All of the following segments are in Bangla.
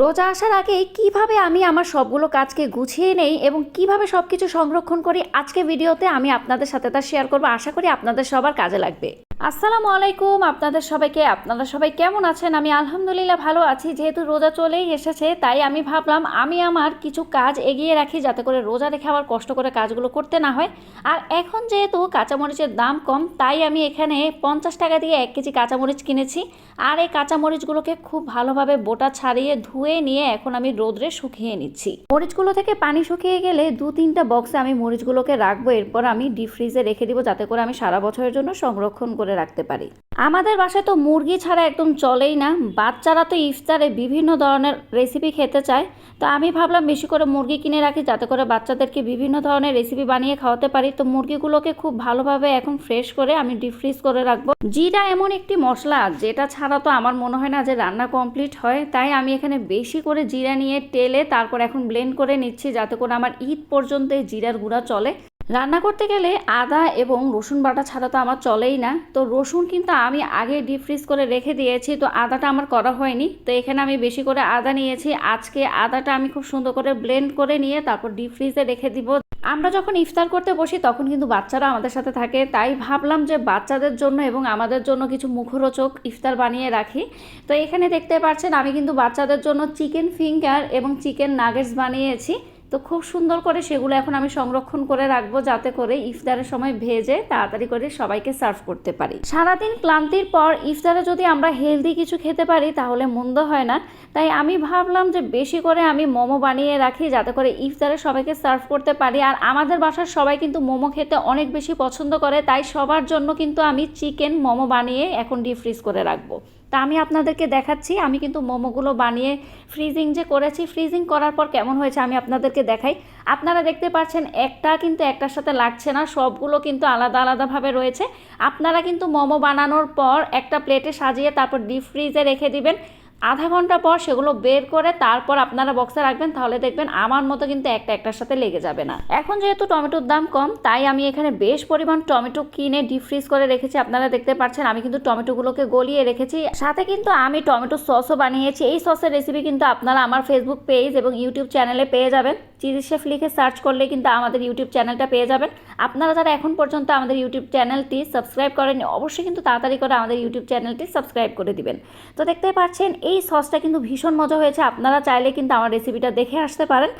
রোজা আসার আগে কীভাবে আমি আমার সবগুলো কাজকে গুছিয়ে নেই এবং কীভাবে সব কিছু সংরক্ষণ করি, আজকে ভিডিওতে আমি আপনাদের সাথে তা শেয়ার করব। আশা করি আপনাদের সবার কাজে লাগবে। আসসালামু আলাইকুম, আপনাদের সবাইকে, আপনারা সবাই কেমন আছেন? আমি আলহামদুলিল্লাহ ভালো আছি, যেহেতু রোজা চলেই এসেছে, তাই আমি ভাবলাম আমি আমার কিছু কাজ এগিয়ে রাখি যাতে করে রোজা রেখে আবার কষ্ট করে কাজগুলো করতে না হয়। আর এখন যেহেতু কাঁচামরিচের দাম কম, তাই আমি এখানে পঞ্চাশ টাকা দিয়ে এক কেজি কাঁচামরিচ কিনেছি। আর এই কাঁচামরিচগুলোকে খুব ভালোভাবে বোটা ছাড়িয়ে ধুয়ে নিয়ে এখন আমি রোদ্রে শুকিয়ে নিচ্ছি। মরিচগুলো থেকে পানি শুকিয়ে গেলে দু তিনটা বক্সে আমি মরিচগুলোকে রাখব, এরপর আমি ডিপ ফ্রিজে রেখে দিব, যাতে করে আমি সারা বছরের জন্য সংরক্ষণ করে রাখতে পারি। আমাদের বাসায় তো মুরগি ছাড়া একদম চলেই না। বাচ্চারা তো ইফতারে বিভিন্ন ধরনের রেসিপি খেতে চায়। তো আমি ভাবলাম বেশি করে মুরগি কিনে রাখি, যাতে করে বাচ্চাদেরকে বিভিন্ন ধরনের রেসিপি বানিয়ে খাওয়াতে পারি। তো মুরগিগুলোকে খুব ভালোভাবে এখন ফ্রেশ করে আমি ডিপ ফ্রিজ করে রাখব। জিরা এমন একটি মশলা, যেটা ছাড়া তো আমার মনে হয় না যে রান্না কমপ্লিট হয়। তাই আমি এখানে বেশি করে জিরা নিয়ে টেলে তারপর এখন ব্লেন্ড করে নিচ্ছি, যাতে করে আমার ঈদ পর্যন্ত এই জিরার গুঁড়া চলে। রান্না করতে গেলে আদা এবং রসুন বাটা ছাড়া তো আমার চলেই না। তো রসুন কিন্তু আমি আগে ডিপ ফ্রিজ করে রেখে দিয়েছি, তো আদাটা আমার করা হয়নি। তো এখানে আমি বেশি করে আদা নিয়েছি। আজকে আদাটা আমি খুব সুন্দর করে ব্লেন্ড করে নিয়ে তারপর ডিপ ফ্রিজে রেখে দিব। আমরা যখন ইফতার করতে বসি, তখন কিন্তু বাচ্চারা আমাদের সাথে থাকে। তাই ভাবলাম যে বাচ্চাদের জন্য এবং আমাদের জন্য কিছু মুখরোচক ইফতার বানিয়ে রাখি। তো এখানে দেখতে পাচ্ছেন, আমি কিন্তু বাচ্চাদের জন্য চিকেন ফিঙ্গার এবং চিকেন নাগেটস বানিয়েছি। তো খুব সুন্দর করে সেগুলো এখন আমি সংরক্ষণ করে রাখব যাতে করে ইফতারের সময় ভেজে তাড়াতাড়ি করে সবাইকে সার্ভ করতে পারি। সারাদিন ক্লান্তির পর ইফতারে যদি আমরা হেলদি কিছু খেতে পারি, তাহলে মন্দ হয় না। তাই আমি ভাবলাম যে বেশি করে আমি মোমো বানিয়ে রাখি যাতে করে ইফতারে সবাইকে সার্ভ করতে পারি। আর আমাদের বাসার সবাই কিন্তু মোমো খেতে অনেক বেশি পছন্দ করে, তাই সবার জন্য কিন্তু আমি চিকেন মোমো বানিয়ে এখন ডিপ ফ্রিজ করে রাখব। তা আমি আপনাদেরকে দেখাচ্ছি। আমি কিন্তু মোমোগুলো বানিয়ে ফ্রিজিং যে করেছি ফ্রিজিং করার পর কেমন হয়েছে আমি আপনাদেরকে দেখাই। আপনারা দেখতে পাচ্ছেন একটা কিন্তু একটার সাথে লাগছে না, সবগুলো কিন্তু আলাদা আলাদাভাবে রয়েছে। আপনারা কিন্তু মোমো বানানোর পর একটা প্লেটে সাজিয়ে তারপর ডিপ ফ্রিজে রেখে দিবেন। আধা ঘণ্টা পর সেগুলো বের করে তারপর আপনারা বক্সে রাখবেন, তাহলে দেখবেন আমার মতো কিন্তু একটা একটার সাথে লেগে যাবে না। এখন যেহেতু টমেটোর দাম কম, তাই আমি এখানে বেশ পরিমাণ টমেটো কিনে ডিপ ফ্রিজ করে রেখেছি। আপনারা দেখতে পাচ্ছেন আমি কিন্তু টমেটোগুলোকে গলিয়ে রেখেছি। সাথে কিন্তু আমি টমেটো সসও বানিয়েছি। এই সসের রেসিপি কিন্তু আপনারা আমার ফেসবুক পেজ এবং ইউটিউব চ্যানেলে পেয়ে যাবেন। চিলি শেফ লিখে সার্চ করলে কিন্তু আমাদের ইউটিউব চ্যানেলটা পেয়ে যাবেন। আপনারা যারা এখন পর্যন্ত আমাদের ইউটিউব চ্যানেলটি সাবস্ক্রাইব করেন অবশ্যই কিন্তু তাড়াতাড়ি করে আমাদের ইউটিউব চ্যানেলটি সাবস্ক্রাইব করে দিবেন। তো দেখতে পাচ্ছেন এই সসটা কিন্তু ভীষণ মজা হয়েছে। আপনারা চাইলে কিন্তু আমার রেসিপিটা দেখে আসতে পারেন।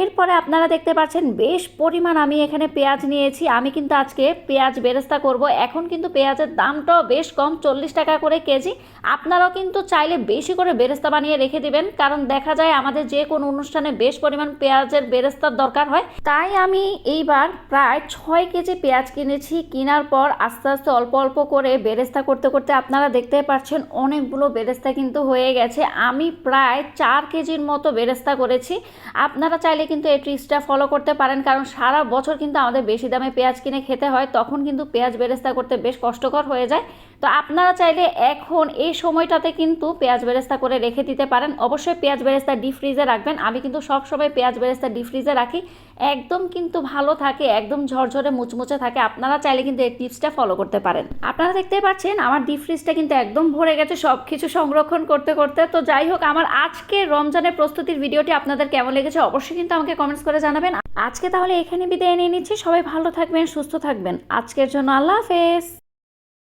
এরপরে আপনারা দেখতে পাচ্ছেন, বেশ পরিমাণ আমি এখানে পেঁয়াজ নিয়েছি। আমি কিন্তু আজকে পেঁয়াজ বেরেস্তা করব। এখন কিন্তু পেঁয়াজের দামটাও বেশ কম, চল্লিশ টাকা করে কেজি। আপনারাও কিন্তু চাইলে বেশি করে বেরেস্তা বানিয়ে রেখে দিবেন। কারণ দেখা যায় আমাদের যে কোনো অনুষ্ঠানে বেশ পরিমাণ পেঁয়াজের বেরেস্তার দরকার হয়। তাই আমি এইবার প্রায় ছয় কেজি পেঁয়াজ কিনেছি। কেনার পর আস্তে আস্তে অল্প অল্প করে বেরেস্তা করতে করতে আপনারা দেখতে পাচ্ছেন, অনেকগুলো বেরেস্তা কিন্তু হয়ে গেছে। আমি প্রায় চার কেজির মতো বেরেস্তা করেছি। আপনারা চাইলে কিন্তু এই ট্রিক্সটা ফলো করতে পারেন, কারণ সারা বছর কিন্তু আমাদের বেশি দামে পেঁয়াজ কিনে খেতে হয়। তখন কিন্তু পেঁয়াজ বেরেস্তা করতে বেশ কষ্টকর হয়ে যায়। তো আপনারা চাইলে এখন এই সময়টাতে কিন্তু পেঁয়াজ বেরেস্তা করে রেখে দিতে পারেন। অবশ্যই পেঁয়াজ বেরেস্তা ডিপ ফ্রিজে রাখবেন। আমি কিন্তু সব সময় পেঁয়াজ বেরেস্তা ডিপ ফ্রিজে রাখি। একদম কিন্তু ভালো থাকে, একদম ঝরঝরে মুচমুচে থাকে। আপনারা চাইলে কিন্তু এই টিপসটা ফলো করতে পারেন। আপনারা দেখতে পাচ্ছেন, আমার ডিপ ফ্রিজটা কিন্তু একদম ভরে গেছে সব কিছু সংরক্ষণ করতে করতে। তো যাই হোক, আমার আজকে রমজানের প্রস্তুতির ভিডিওটি আপনাদের কেমন লেগেছে অবশ্যই কিন্তু আমাকে কমেন্টস করে জানাবেন। আজকে তাহলে এখানে বিদায় নিয়ে নিচ্ছি। সবাই ভালো থাকবেন, সুস্থ থাকবেন। আজকের জন্য আল্লাহ হাফেজ।